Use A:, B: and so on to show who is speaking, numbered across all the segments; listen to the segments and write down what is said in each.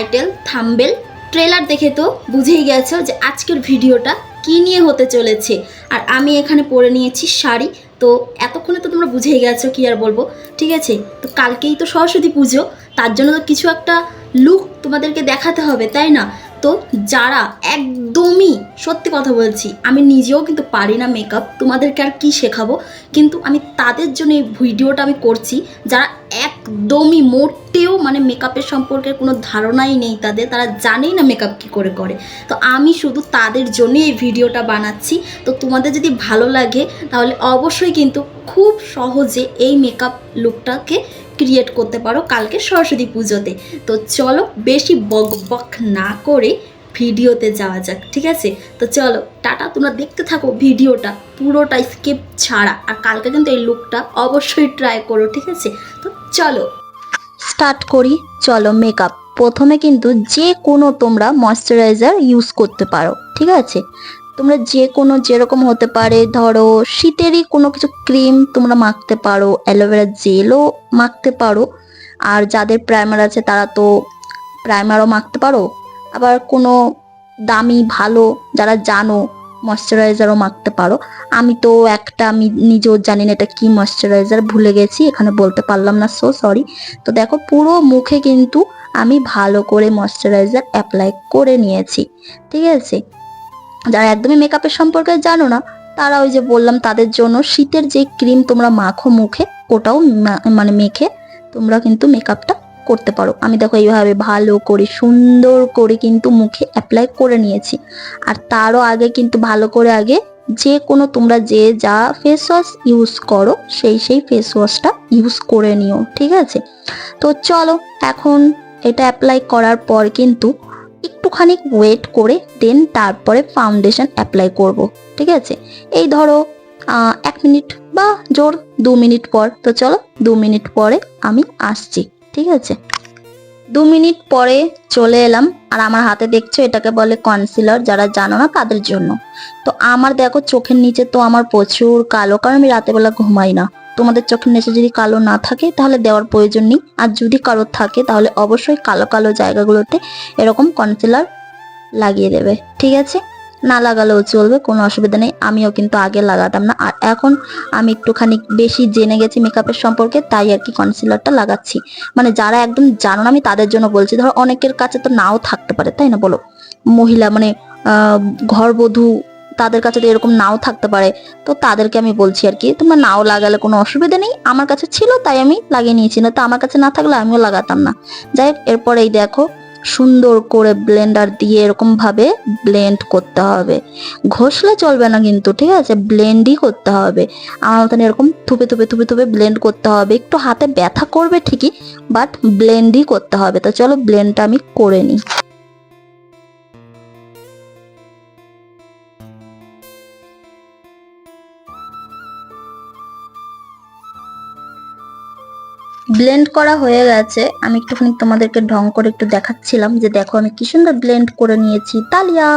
A: Title thumbnail trailer দেখে তো বুঝেই গেছো যে আজকের ভিডিওটা কি নিয়ে হতে চলেছে। আর আমি এখানে পরে নিয়েছি শাড়ি, তো এতক্ষণে তো তোমরা বুঝেই গেছো কি আর বলব, ঠিক আছে? তো কালকেই তো সরস্বতী পুজো, তার জন্য তো কিছু একটা লুক তোমাদেরকে দেখাতে হবে, তাই না? তো যারা একদমই সত্যি কথা বলছি, আমি নিজেও কিন্তু পারি না মেকআপ তোমাদেরকে আর কি শেখাবো? কিন্তু আমি তাদের জন্য এই ভিডিওটা আমি করছি, যারা একদমই মোটেও মানে মেকআপের সম্পর্কে কোনো ধারণাই নেই তাদের, তারা জানেই না মেকআপ কী করে করে। তো আমি শুধু তাদের জন্যই এই ভিডিওটা বানাচ্ছি। তো তোমাদের যদি ভালো লাগে, তাহলে অবশ্যই কিন্তু খুব সহজে এই মেকআপ লুকটাকে ক্রিয়েট করতে পারো কালকে সরস্বতী পুজোতে। তো চলো বেশি বক বক না করে ভিডিওতে যাওয়া যাক, ঠিক আছে? তো চলো, টাটা, তোমরা দেখতে থাকো ভিডিওটা, পুরোটা স্কিপ ছাড়া। আর কালকে কিন্তু এই লুকটা অবশ্যই ট্রাই করো, ঠিক আছে? তো চলো স্টার্ট করি, চলো মেকআপ প্রথমে কিন্তু যে কোনো তোমরা ময়শ্চারাইজার ইউজ করতে পারো, ঠিক আছে? তোমরা যে কোনো যেরকম হতে পারে, ধরো শীতেরই কোনো কিছু ক্রিম তোমরা মাখতে পারো অ্যালোভেরা জেলও মাখতে পারো। আর যাদের প্রাইমার আছে তারা তো প্রাইমারও মাখতে পারো। আবার কোনো দামি, ভালো, যারা জানো ময়শ্চারাইজারও মাখতে পারো। আমি তো একটা, আমি নিজেও জানি না এটা কি ময়শ্চারাইজার ভুলে গেছি, এখানে বলতে পারলাম না সো সরি তো দেখো, পুরো মুখে কিন্তু আমি ভালো করে ময়শ্চারাইজার অ্যাপ্লাই করে নিয়েছি। ঠিক আছে? যারা একদমই মেকআপের সম্পর্কে জানো না, তারা ওই যে বললাম তাদের জন্য শীতের যে ক্রিম তোমরা মাখো মুখে, ওটাও মানে মেখে তোমরা কিন্তু মেকআপটা করতে পারো। আমি দেখো এইভাবে ভালো করে, সুন্দর করে কিন্তু মুখে অ্যাপ্লাই করে নিয়েছি। আর তারও আগে কিন্তু ভালো করে আগে যে কোনো তোমরা যে যা ফেস ওয়াশ ইউজ করো, সেই সেই ফেস ওয়াশটা ইউজ করে নিও, ঠিক আছে? তো চলো, এখন এটা অ্যাপ্লাই করার পর কিন্তু একটুখানি ওয়েট করে দেন তারপরে ফাউন্ডেশন অ্যাপ্লাই করব, ঠিক আছে? এই ধরো এক মিনিট বা জোর দু মিনিট পর, তো চলো দু মিনিট পরে আমি আসছি, ঠিক আছে? দু মিনিট পরে চলে এলাম, আর আমার হাতে দেখছ এটাকে বলে কনসিলার যারা জানো না তাদের জন্য। তো আমার দেখো চোখের নিচে তো আমার প্রচুর কালো, কারণ আমি রাতে বেলা ঘুমাই না। তোমাদের চোখের নিচে যদি কালো না থাকে, তাহলে দেওয়ার প্রয়োজন নেই। আর যদি কারোর থাকে, তাহলে অবশ্যই কালো কালো জায়গাগুলোতে এরকম কনসিলার লাগিয়ে দেবে। ঠিক আছে? না লাগালেও চলবে, কোনো অসুবিধা নেই। আমিও কিন্তু আগে লাগাতাম না। আর এখন আমি একটুখানি বেশি জেনে গেছি মেকআপের সম্পর্কে, তাই আর কি কনসিলারটা লাগাচ্ছি। মানে যারা একদম জানো আমি তাদের জন্য বলছি, ধরো অনেকের কাছে তো নাও থাকতে পারে, তাই না বলো? মহিলা মানে ঘরবধূ তাদের কাছে তো এরকম নাও থাকতে পারে, তো তাদেরকে আমি বলছি আর কি, তোমরা নাও লাগালে কোনো অসুবিধা নেই, আমার কাছে ছিল তাই আমি লাগিয়ে নিয়েছি, না তো আমার কাছে না থাকলে আমিও লাগাতাম না। যাই হোক, এরপর এই দেখো, সুন্দর করে ব্লেন্ডার দিয়ে এরকম ভাবে ব্লেন্ড করতে হবে। ঘষলে চলবে না কিন্তু, ঠিক আছে? ব্লেন্ডই করতে হবে। আমার মতন এরকম থুপে থুপে থুপে থুপে ব্লেন্ড করতে হবে। একটু হাতে ব্যথা করবে ঠিকই বাট ব্লেন্ডই করতে হবে। তো চলো ব্লেন্ডটা আমি করে নিই। ব্লেন্ড করা হয়ে গেছে। আমি একটুখানি তোমাদেরকে ঢং করে একটু দেখাচ্ছিলাম যে দেখো আমি কি সুন্দর ব্লেন্ড করে নিয়েছি। তালিয়া!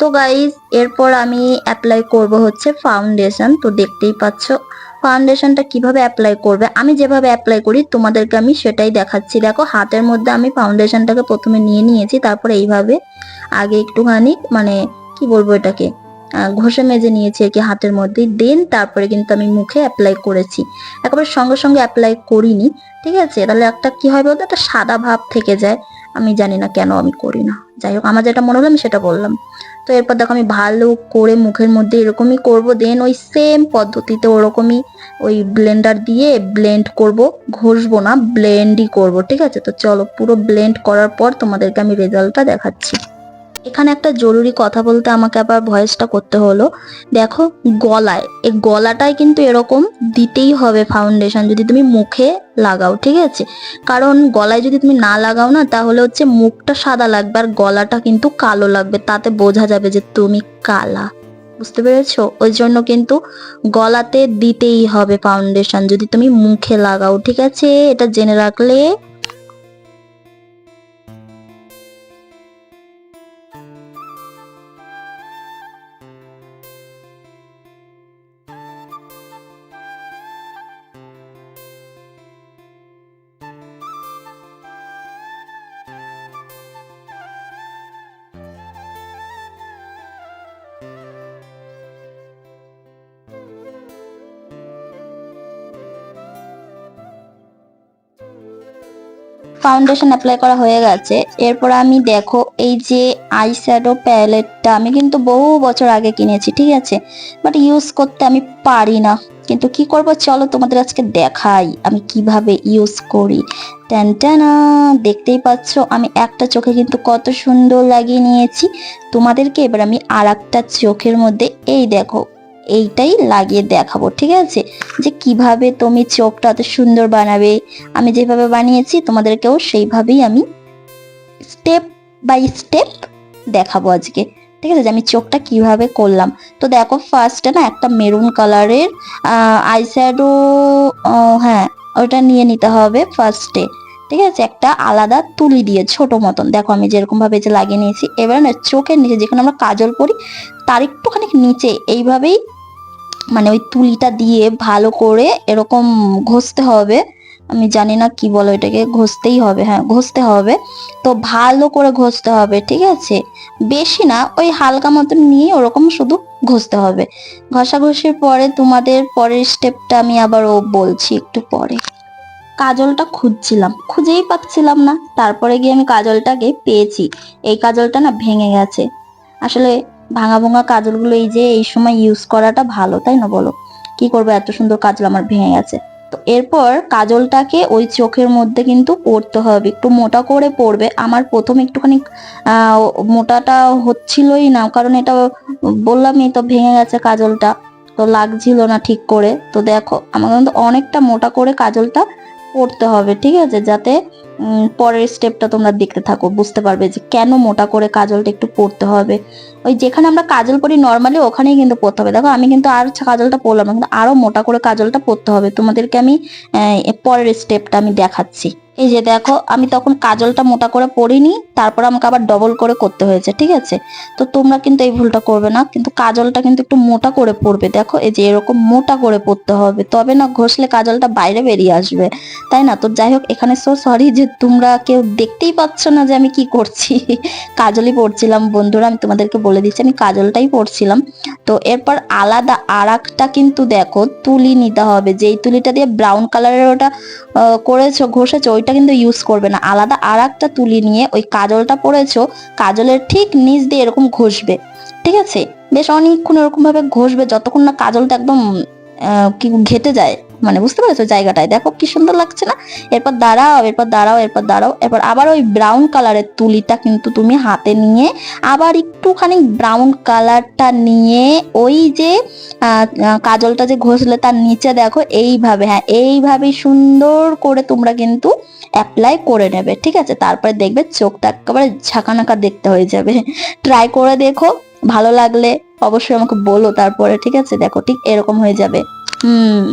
A: তো গাইজ এরপর আমি অ্যাপ্লাই করব হচ্ছে ফাউন্ডেশন তো দেখতেই পাচ্ছ ফাউন্ডেশনটা কীভাবে অ্যাপ্লাই করবে? আমি যেভাবে অ্যাপ্লাই করি, তোমাদেরকে আমি সেটাই দেখাচ্ছি। দেখো, হাতের মধ্যে আমি ফাউন্ডেশনটাকে প্রথমে নিয়ে নিয়েছি, তারপরে এইভাবে আগে একটুখানি মানে কি বলব এটাকে? ঘষে মেজে নিয়েছি আর কি হাতের মধ্যে। দেন তারপরে কিন্তু আমি মুখে অ্যাপ্লাই করেছি। একেবারে সঙ্গে সঙ্গে অ্যাপ্লাই করিনি, ঠিক আছে? তাহলে একটা কি হয় বলতো? একটা সাদা ভাব থেকে যায়। আমি জানি না কেন আমি করি না। যাই হোক, আমার যেটা মনে হলো আমি সেটা বললাম। তো এরপর দেখো আমি ভালো করে মুখের মধ্যে এরকমই করব। দেন ওই সেম পদ্ধতিতে ওরকমই ওই ব্লেন্ডার দিয়ে ব্লেন্ড করব। ঘষবো না ব্লেন্ডই করব, ঠিক আছে? তো চলো, পুরো ব্লেন্ড করার পর তোমাদেরকে আমি রেজাল্টটা দেখাচ্ছি। এখানে একটা জরুরি কথা বলতে আমাকে আবার ভয়েসটা করতে হলো। দেখো, গলায়, এই গলাটায় কিন্তু এরকম দিতেই হবে ফাউন্ডেশন যদি তুমি মুখে লাগাও, ঠিক আছে? কারণ গলায় যদি তুমি না লাগাও না, তাহলে হচ্ছে মুখটা সাদা লাগবে আর গলাটা কিন্তু কালো লাগবে, তাতে বোঝা যাবে যে তুমি কালা। বুঝতে পেরেছ? ওই জন্য কিন্তু গলাতে দিতেই হবে ফাউন্ডেশন যদি তুমি মুখে লাগাও, ঠিক আছে? এটা জেনে রাখলে ফাউন্ডেশন অ্যাপ্লাই করা হয়ে গেছে। এরপর আমি দেখো এই যে আই শ্যাডো প্যালেটটা আমি কিন্তু বহু বছর আগে কিনেছি, ঠিক আছে? বাট ইউজ করতে আমি পারি না। কিন্তু কি করব? চলো তোমাদের আজকে দেখাই আমি কীভাবে ইউজ করি। ট্যান ট্যানা দেখতেই পাচ্ছ আমি একটা চোখে কিন্তু কত সুন্দর লাগিয়ে নিয়েছি। তোমাদেরকে এবার আমি আর চোখের মধ্যে এই দেখো এইটাই লাগিয়ে দেখাবো, ঠিক আছে? যে কীভাবে তুমি চোখটা এত সুন্দর বানাবে। আমি যেভাবে বানিয়েছি, তোমাদেরকেও সেইভাবেই আমি স্টেপ বাই স্টেপ দেখাবো আজকে, ঠিক আছে? যে আমি চোখটা কীভাবে করলাম। তো দেখো ফার্স্টে না একটা মেরুন কালারের আইশ্যাডো হ্যাঁ ওটা নিয়ে নিতে হবে ফার্স্টে ঠিক আছে? একটা আলাদা তুলি দিয়ে, ছোট মতন। দেখো, আমি যেরকম ভাবে যে লাগিয়ে নিয়েছি, এবার না চোখের নিচে যেখানে আমরা কাজল করি, তার একটুখানি নিচে, এইভাবেই মানে ওই তুলিটা দিয়ে ভালো করে এরকম ঘষতে হবে। আমি জানি না কি বলো এটাকে ঘষতেই হবে হ্যাঁ ঘষতে হবে। তো ভালো করে ঘষতে হবে, ঠিক আছে? বেশি না, ওই হালকা মতন নিয়ে ওরকম শুধু ঘষতে হবে। ঘষাঘষির পরে তোমাদের পরের স্টেপটা আমি আবার ও বলছি একটু পরে। কাজলটা খুঁজছিলাম, খুঁজেই পাচ্ছিলাম না। তারপরে গিয়ে আমি কাজলটাকে পেয়েছি। এই কাজলটা না ভেঙে গেছে। আসলে ভাঙা ভাঙা কাজলগুলো এই যে এই সময় ইউজ করাটা ভালো, তাই না বলো? কি করব, এত সুন্দর কাজল আমার ভেঙে গেছে। তো এরপর কাজলটাকে ওই চোখের মধ্যে কিন্তু পড়তে হবে, একটু মোটা করে পড়বে। আমার প্রথম একটুখানি মোটাটা হচ্ছিলই না, কারণ এটা বললামই তো ভেঙে গেছে কাজলটা, তো লাগছিল না ঠিক করে। তো দেখো, আমার কিন্তু অনেকটা মোটা করে কাজলটা পড়তে হবে, ঠিক আছে? যাতে পরের স্টেপটা তোমরা দেখতে থাকো, বুঝতে পারবে যে কেন মোটা করে কাজলটা একটু পরতে হবে। ওই যেখানে আমরা কাজল পরি নর্মালি ওখানেই কিন্তু পড়তে হবে। দেখো, আমি কিন্তু আর কাজলটা পরলাম না, কিন্তু আরও মোটা করে কাজলটা পরতে হবে। তোমাদেরকে আমি পরের স্টেপটা আমি দেখাচ্ছি। এই যে দেখো, আমি তখন কাজলটা মোটা করে পরিনি, তারপর আমাকে আবার ডবল করে করতে হয়েছে, ঠিক আছে? তো তোমরা কিন্তু এই ভুলটা করবে না, কিন্তু কাজলটা কিন্তু একটু মোটা করে পড়বে দেখো? এই যে এরকম মোটা করে পড়তে হবে, তবে না ঘষলে কাজলটা বাইরে বেরিয়ে আসবে, তাই না? তো যাই হোক, এখানে সো সরি যে তোমরা কেউ দেখতেই পাচ্ছ না যে আমি কি করছি, কাজলই পড়ছিলাম বন্ধুরা, আমি তোমাদেরকে বলে দিচ্ছি, আমি কাজলটাই পড়ছিলাম তো এরপর আলাদা আর কিন্তু দেখো, তুলি নিতে হবে, যেই তুলিটা দিয়ে ব্রাউন কালারের ওটা করেছ, ঘষেছো ওইটা কিন্তু ইউজ করবে না। আলাদা আর একটা তুলি নিয়ে ওই কাজলটা পরেছ, কাজলের ঠিক নিচ দিয়ে এরকম ঘষবে। ঠিক আছে? বেশ অনেকক্ষণ এরকমভাবে ঘষবে, যতক্ষণ না কাজলটা একদম কি ঘেটে যায়। মানে বুঝতে পেরেছ জায়গাটায়? দেখো কি সুন্দর লাগছে না? এরপর দাঁড়াও এরপর দাঁড়াও এরপর দাঁড়াও, এরপর আবার ওই ব্রাউন কালারের তুলিটা কিন্তু তুমি হাতে নিয়ে আবার একটুখানি ব্রাউন কালারটা নিয়ে ওই যে কাজলটা যে ঘষলে তার নিচে দেখো এইভাবে হ্যাঁ এইভাবে সুন্দর করে তোমরা কিন্তু অ্যাপ্লাই করে নেবে, ঠিক আছে? তারপরে দেখবে চোখটা একেবারে ঝাঁকানাকা দেখতে হয়ে যাবে। ট্রাই করে দেখো, ভালো লাগলে অবশ্যই আমাকে বলো তারপরে, ঠিক আছে? দেখো ঠিক এরকম হয়ে যাবে। হুম।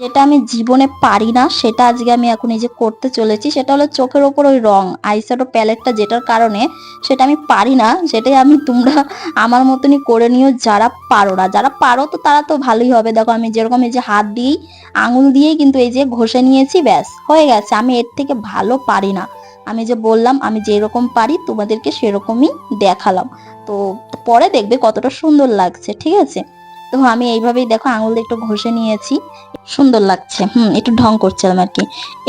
A: যেটা আমি জীবনে পারি না, সেটা আজকে আমি এখন এই যে করতে চলেছি, সেটা হলো চোখের ওপর ওই রং আইশ্যাডো প্যালেটটা যেটার কারণে সেটা আমি পারি না, সেটাই আমি তোমরা আমার মতনই করে নিও যারা পারো না। যারা পারো তো তারা তো ভালোই হবে। দেখো আমি যেরকম এই যে হাত দিয়েই, আঙুল দিয়েই কিন্তু এই যে ঘষে নিয়েছি, ব্যাস, হয়ে গেছে। আমি এর থেকে ভালো পারি না। আমি যে বললাম, আমি যেরকম পারি, তোমাদেরকে সেরকমই দেখালাম। তো পরে দেখবে কতটা সুন্দর লাগছে, ঠিক আছে? তো আমি এইভাবেই দেখো আঙুল দিয়ে একটু ঘষে নিয়েছি। সুন্দর লাগছে। হুম, একটু ঢং করছিলাম আর কি।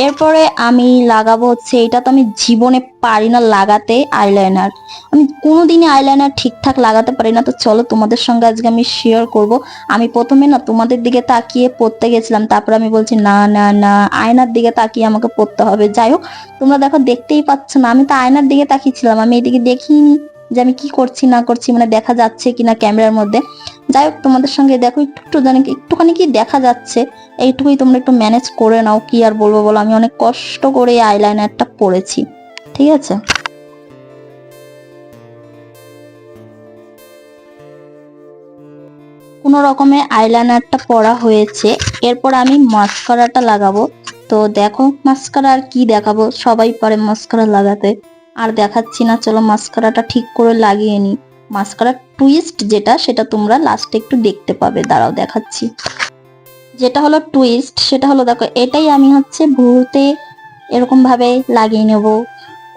A: এরপরে আমি লাগাবো হচ্ছে, এটা তো আমি জীবনে পারি না লাগাতে আইলাইনার আমি কোনোদিনই আইলাইনার ঠিকঠাক লাগাতে পারি না। তো চলো তোমাদের সঙ্গে আজকে আমি শেয়ার করব। আমি প্রথমে না তোমাদের দিকে তাকিয়ে পড়তে গেছিলাম। তারপর আমি বলছি, না না না, আয়নার দিকে তাকিয়ে আমাকে পড়তে হবে। যাই হোক, তোমরা দেখো দেখতেই পাচ্ছ না। আমি তো আয়নার দিকে তাকিয়েছিলাম আমি এদিকে দেখিনি। যে আমি কি করছি, না করছি মানে দেখা যাচ্ছে কিনা ক্যামেরার মধ্যে। যাই হোক, তোমাদের সঙ্গে দেখো, একটু একটু জানি একটুখানি কি দেখা যাচ্ছে, এইটুকুই তোমরা একটু ম্যানেজ করে নাও, কি আর বলব বলো, আমি অনেক কষ্ট করে এই আইলাইনারটা পরেছি, ঠিক আছে? কোনো রকমে আইলাইনারটা পরা হয়েছে, এরপর আমি মাস্কারাটা লাগাবো। তো দেখো মাস্কারা আর কি দেখাবো, সবাই পারে মাস্কারা লাগাতে। আর দেখাচ্ছি না, চলো মাস্কারাটা ঠিক করে লাগিয়ে নি। মাস্কারা টুইস্ট যেটা, সেটা তোমরা লাস্টে একটু দেখতে পাবে। দাঁড়াও, দেখাচ্ছি। যেটা হলো টুইস্ট সেটা হলো দেখো, এটাই আমি হচ্ছে ভুরুতে এরকম ভাবে লাগিয়ে নেব।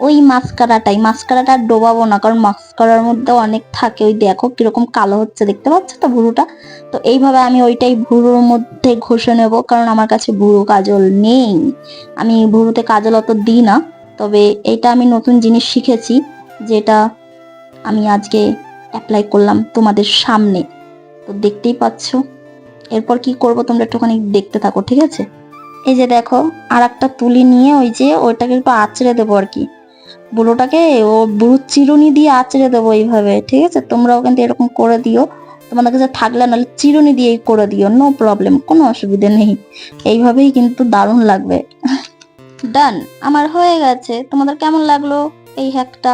A: ওই মাস্কারাটাই, মাস্কারাটা ডোবাবো না, কারণ মাস্কারার মধ্যে অনেক থাকে। ওই দেখো কীরকম কালো হচ্ছে, দেখতে পাচ্ছ তো ভুরুটা? তো এইভাবে আমি ওইটাই ভুরুর মধ্যে ঘষে নেব, কারণ আমার কাছে ভুরু কাজল নেই। আমি ভুরুতে কাজল অত দিই না। তবে এটা আমি নতুন জিনিস শিখেছি, যেটা আমি আজকে অ্যাপ্লাই করলাম তোমাদের সামনে। তো দেখতেই পাচ্ছ। এরপর কি করব তোমরা একটুখানি দেখতে থাকো, ঠিক আছে? এই যে দেখো আর একটা তুলি নিয়ে ওই যে ওইটাকে একটু আঁচড়ে দেবো আর কি। বুড়োটাকে ও বুড়োর চিরুনি দিয়ে আঁচড়ে দেবো এইভাবে, ঠিক আছে? তোমরাও কিন্তু এরকম করে দিও। তোমাদের কাছে থাকলে নাহলে চিরুনি দিয়ে করে দিও নো প্রবলেম কোনো অসুবিধা নেই। এইভাবেই কিন্তু দারুণ লাগবে। ডান আমার হয়ে গেছে। তোমাদের কেমন লাগল এই হ্যাকটা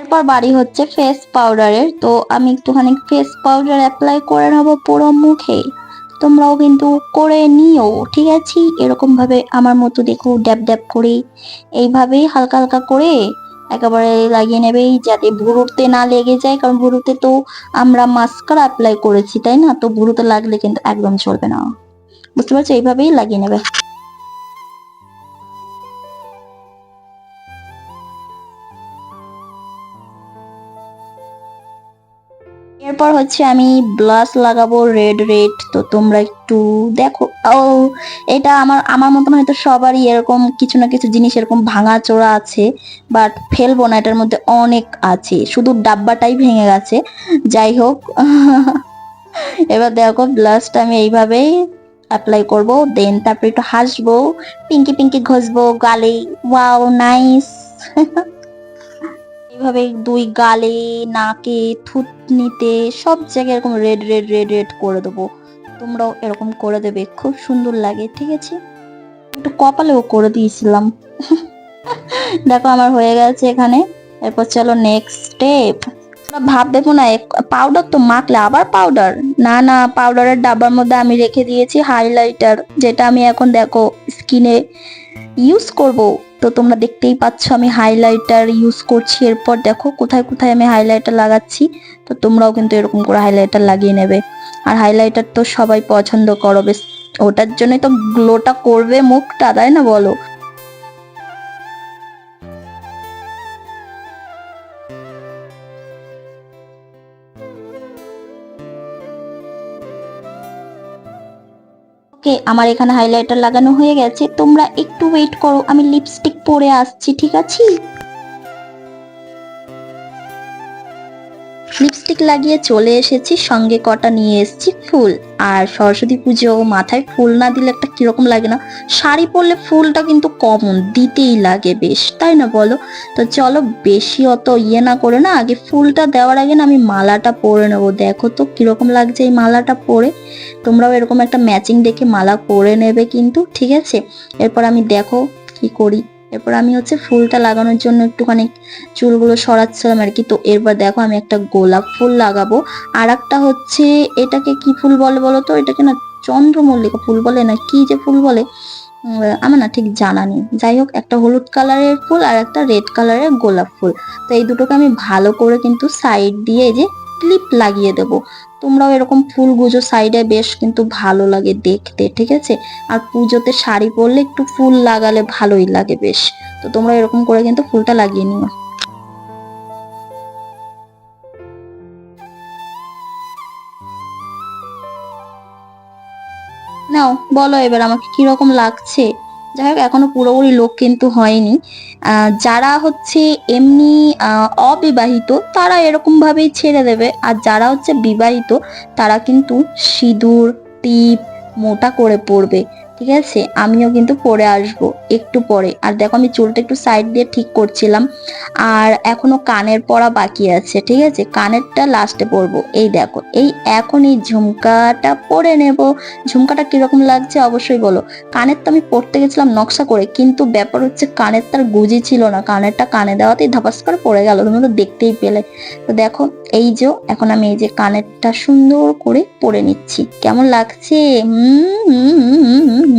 A: এরপর বাড়ি হচ্ছে ফেস পাউডারের তো আমি একটুখানি ফেস পাউডার অ্যাপ্লাই করে নেব পুরো মুখে। তোমরাও কিন্তু করে নিও, ঠিক আছে? এরকম ভাবে আমার মতো দেখো ড্যাব ড্যাব করে। এইভাবেই হালকা হালকা করে একেবারে লাগিয়ে নেবেই যাতে ভুরুতে না লেগে যায়। কারণ ভুরুতে তো আমরা মাস্কারা অ্যাপ্লাই করেছি, তাই না? তো ভুরুতে লাগলে কিন্তু একদম চলবে না। বুঝতে পারছ? এইভাবেই লাগিয়ে নেবে। এরপর হচ্ছে আমি ব্লাশ লাগাবো রেড রেড তো তোমরা একটু দেখো। ও, এটা আমার আমার মতন হয়তো সবারই এরকম কিছু না কিছু জিনিস এরকম ভাঙা চোরা আছে বাট ফেলব না, এটার মধ্যে অনেক আছে। শুধু ডাব্বাটাই ভেঙে গেছে। যাই হোক, এবার দেখো ব্লাশটা আমি এইভাবেই অ্যাপ্লাই করব দেন তারপরে একটু হাসবো পিঙ্কি পিঙ্কি ঘষবো, গালে ওয়াও নাইস এইভাবে দুই গালে, নাকে, থুতনিতে সব জায়গায় এরকম রেড রেড রেড রেড করে দেবো। তোমরাও এরকম করে দেবে, খুব সুন্দর লাগে, ঠিক আছে? একটু কপালেও করে দিয়েছিলাম। দেখো, আমার হয়ে গেছে এখানে। এরপর চলো নেক্সট স্টেপ ভাববে না পাউডার তো মাখলে আবার পাউডার না না পাউডারের ডাব্বার মধ্যে আমি রেখে দিয়েছি হাইলাইটার যেটা আমি এখন দেখো স্কিনে ইউজ করব। তো তোমরা দেখতেই পাচ্ছ আমি হাইলাইটার ইউজ করছি, এরপর দেখো কোথায় কোথায় আমি হাইলাইটার লাগাচ্ছি। তো তোমরাও কিন্তু এরকম করে হাইলাইটার লাগিয়ে নেবে। আর হাইলাইটার তো সবাই পছন্দ করো, বেশ, ওটার জন্যই তো গ্লোটা করবে মুখটা, তাই না বলো? ওকে আমার এখানে হাইলাইটার লাগানো হয়ে গেছে, তোমরা একটু ওয়েট করো, আমি লিপস্টিক পরে আসছি, ঠিক আছে? লিপস্টিক লাগিয়ে চলে এসেছি, সঙ্গে কটা নিয়ে এসেছি ফুল। আর সরস্বতী পুজো, মাথায় ফুল না দিলে একটা কীরকম লাগে না? শাড়ি পরলে ফুলটা কিন্তু কমন, দিতেই লাগে বেশ, তাই না বলো? তো চলো বেশি অত ইয়ে না করে না, আগে ফুলটা দেওয়ার আগে না আমি মালাটা পরে নেব। দেখো তো কীরকম লাগছে এই মালাটা পরে। তোমরাও এরকম একটা ম্যাচিং দেখে মালা করে নেবে কিন্তু, ঠিক আছে? এরপর আমি দেখো কি করি। এরপর আমি হচ্ছে ফুলটা লাগানোর জন্য একটুখানি চুলগুলো সরাচ্ছিলাম আর কি। তো এরপর দেখো আমি একটা গোলাপ ফুল লাগাবো। আর একটা হচ্ছে, এটাকে কি ফুল বলে বলো তো? এটাকে না চন্দ্রমল্লিকা ফুল বলে না কি যে ফুল বলে? আমার না ঠিক জানা নেই। যাই হোক, একটা হলুদ কালারের ফুল আর একটা রেড কালারের গোলাপ ফুল। তো এই দুটোকে আমি ভালো করে কিন্তু সাইড দিয়ে যে ক্লিপ লাগিয়ে দেবো। তোমরাও এরকম ফুল গুজো সাইডে বেশ কিন্তু ভালো লাগে দেখতে, ঠিক আছে? আর পুজোতে শাড়ি পরলে একটু ফুল লাগালে ভালোই লাগে বেশ। তো তোমরা এরকম করে কিন্তু ফুলটা লাগিয়ে নিও। নাও, বলো এবার আমাকে কীরকম লাগছে? যাই হোক, এখনও পুরোপুরি লোক কিন্তু হয়নি। যারা হচ্ছে এমনি অবিবাহিত, তারা এরকম ভাবেই ছেড়ে দেবে। আর যারা হচ্ছে বিবাহিত, তারা কিন্তু সিঁদুর, টিপ, মোটা করে পরবে। ঠিক আছে আমিও কিন্তু পরে আসব একটু পরে আর দেখো আমি চুলটা একটু সাইড দিয়ে ঠিক করছিলাম আর এখনও কানের পরা বাকি আছে ঠিক আছে কানেরটা লাস্টে পরবো এই দেখো এই এখন এই ঝুমকাটা পরে নেব ঝুমকাটা কীরকম লাগছে অবশ্যই বলো কানের তো আমি পড়তে গেছিলাম নকশা করে কিন্তু ব্যাপার হচ্ছে কানের তার গুজি ছিল না কানেরটা কানে দেওয়াতেই ধাপাস করে পড়ে গেল তুমি তো দেখতেই পেলে তো দেখো এই যে এখন আমি এই যে কানেরটা সুন্দর করে পরে নিচ্ছি কেমন লাগছে হুম হুম হুম হুম কালো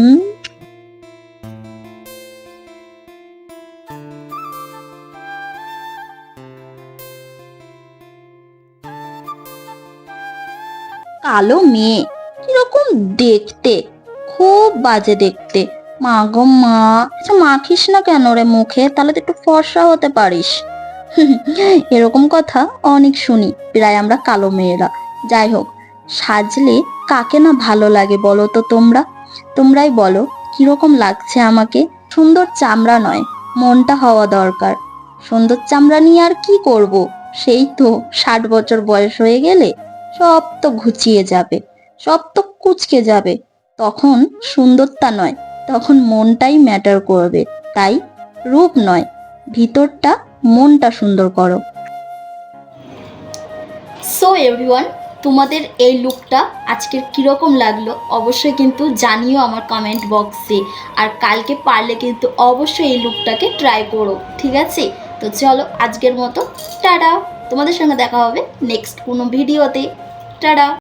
A: মেয়ে, কীরকম দেখতে, খুব বাজে দেখতে। মা গো মা মাখিস না কেন রে মুখে? তাহলে তো একটু ফর্সা হতে পারিস। এরকম কথা অনেক শুনি, প্রায় আমরা কালো মেয়েরা। যাই হোক, সাজলে কাকে না ভালো লাগে বলো তো তোমরা? তোমরাই বলো, কীরকম লাগছে আমাকে? সুন্দর চামড়া নয়, মনটা হওয়া দরকার। সুন্দর চামড়া নিয়ে আর কি করব? সেই তো ষাট বছর বয়স হয়ে গেলে সব তো ঘুচিয়ে যাবে, সব তো কুচকে যাবে। তখন সুন্দরতা নয়, তখন মনটাই ম্যাটার করবে। তাই রূপ নয়, ভিতরটা মনটা সুন্দর করো। সো এভরিওয়ান তোমাদের এই লুকটা আজকের কীরকম লাগল অবশ্যই কিন্তু জানিও আমার কমেন্ট বক্সে আর কালকে পারলে কিন্তু অবশ্যই এই লুকটাকে ট্রাই করো, ঠিক আছে? তো চলো আজকের মতো, টাটা! তোমাদের সঙ্গে দেখা হবে নেক্সট কোনো ভিডিওতে টাটা!